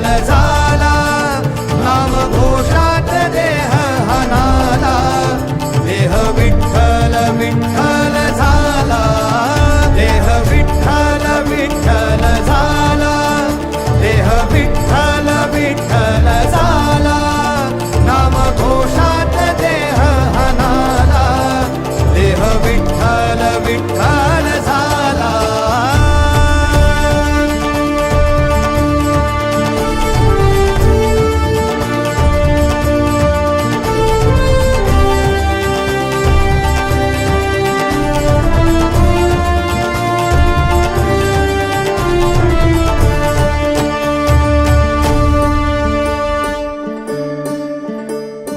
来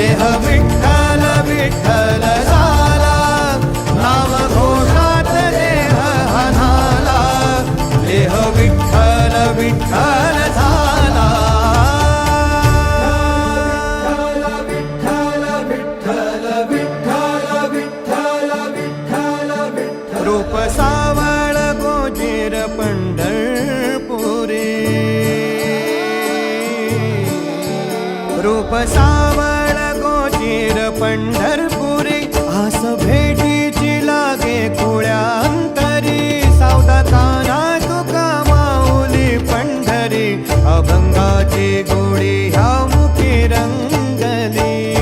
देह विठ्ठल विठ्ठल झाला. नाम घोषात देह हनाला. देह विठ्ठल विठ्ठल झाला. रूप सावळ गोजीर पंढरपुरी. रूप सावळ पंढरपुरी आस भेटीची लागे कोळ्या अंतरी सावदा काना तुका माऊली पंढरी अभंगाची गोडी ह्या मुखी रंगली.